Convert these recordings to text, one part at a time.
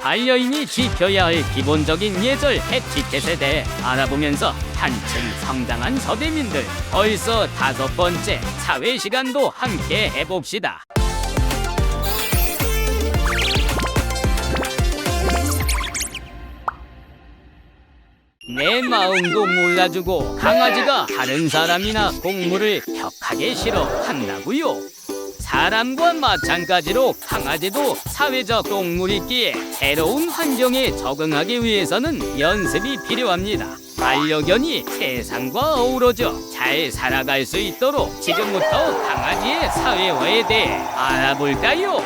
반려인이 지켜야 할 기본적인 예절 에티켓에 대해 알아보면서 한층 성장한 서대민들 벌써 다섯 번째 사회 시간도 함께 해봅시다. 내 마음도 몰라주고 강아지가 다른 사람이나 동물을 격하게 싫어한다고요. 사람과 마찬가지로 강아지도 사회적 동물이기에 새로운 환경에 적응하기 위해서는 연습이 필요합니다. 반려견이 세상과 어우러져 잘 살아갈 수 있도록 지금부터 강아지의 사회화에 대해 알아볼까요?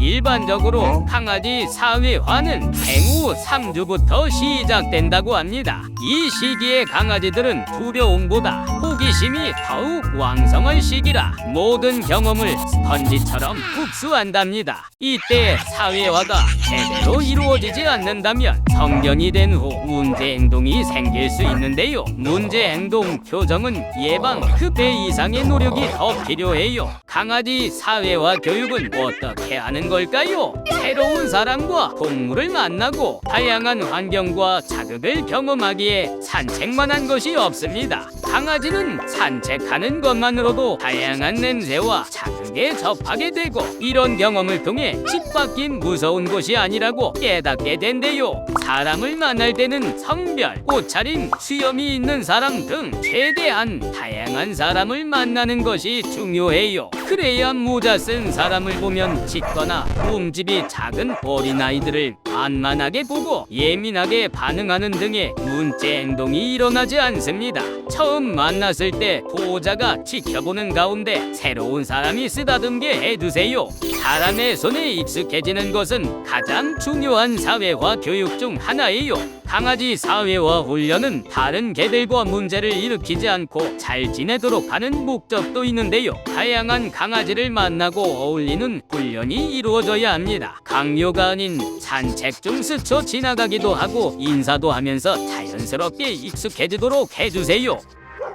일반적으로 강아지 사회화는 생후 3주부터 시작된다고 합니다. 이 시기에 강아지들은 두려움보다 호기심이 더욱 왕성한 시기라 모든 경험을 스펀지처럼 흡수한답니다. 이때 사회화가 제대로 이루어지지 않는다면 성견이 된 후 문제 행동이 생길 수 있는데요. 문제 행동 교정은 예방 급회 이상의 노력이 더 필요해요. 강아지 사회화 교육은 어떻게 하는 걸까요? 새로운 사람과 동물을 만나고 다양한 환경과 자극을 경험하기에 산책만 한 것이 없습니다. 강아지는 산책하는 것만으로도 다양한 냄새와 자극에 접하게 되고 이런 경험을 통해 집 밖인 무서운 곳이 아니라고 깨닫게 된대요. 사람을 만날 때는 성별, 옷차림, 수염이 있는 사람 등 최대한 다양한 사람을 만나는 것이 중요해요. 그래야 모자 쓴 사람을 보면 짖거나 몸집이 작은 어린아이들을 만만하게 보고 예민하게 반응하는 등의 문제 행동이 일어나지 않습니다. 처음 만났을 때 보호자가 지켜보는 가운데 새로운 사람이 쓰다듬게 해주세요. 사람의 손에 익숙해지는 것은 가장 중요한 사회화 교육 중 하나예요. 강아지 사회화 훈련은 다른 개들과 문제를 일으키지 않고 잘 지내도록 하는 목적도 있는데요. 다양한 강아지를 만나고 어울리는 훈련이 이루어져야 합니다. 강요가 아닌 산 책중 스쳐 지나가기도 하고 인사도 하면서 자연스럽게 익숙해지도록 해주세요.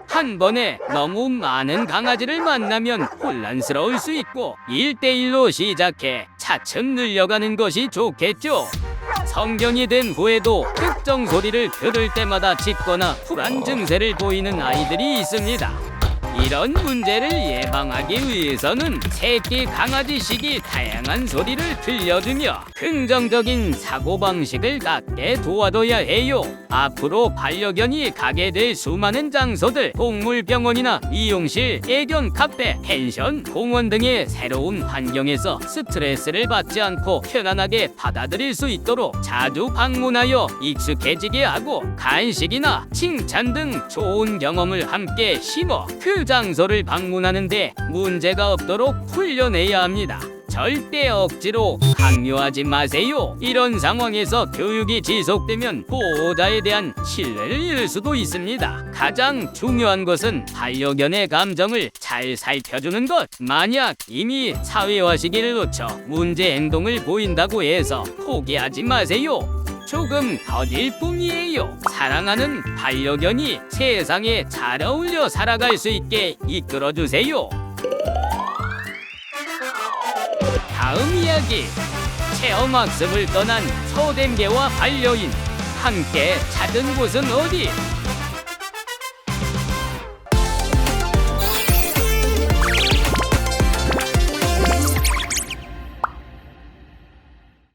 한 번에 너무 많은 강아지를 만나면 혼란스러울 수 있고 일대일로 시작해 차츰 늘려가는 것이 좋겠죠. 성견이 된 후에도 특정 소리를 들을 때마다 짖거나 불안 증세를 보이는 아이들이 있습니다. 이런 문제를 예방하기 위해서는 새끼 강아지 시기 다양한 소리를 들려주며 긍정적인 사고방식을 갖게 도와둬야 해요. 앞으로 반려견이 가게 될 수많은 장소들, 동물병원이나 미용실, 애견 카페, 펜션, 공원 등의 새로운 환경에서 스트레스를 받지 않고 편안하게 받아들일 수 있도록 자주 방문하여 익숙해지게 하고 간식이나 칭찬 등 좋은 경험을 함께 심어 그 장소를 방문하는데 문제가 없도록 훈련해야 합니다. 절대 억지로 강요하지 마세요. 이런 상황에서 교육이 지속되면 보호자에 대한 신뢰를 잃을 수도 있습니다. 가장 중요한 것은 반려견의 감정을 잘 살펴주는 것. 만약 이미 사회화 시기를 놓쳐 문제 행동을 보인다고 해서 포기하지 마세요. 조금 더딜 뿐이에요. 사랑하는 반려견이 세상에 잘 어울려 살아갈 수 있게 이끌어 주세요. 다음 이야기 체험학습을 떠난 소댐개와 반려인 함께 찾은 곳은 어디?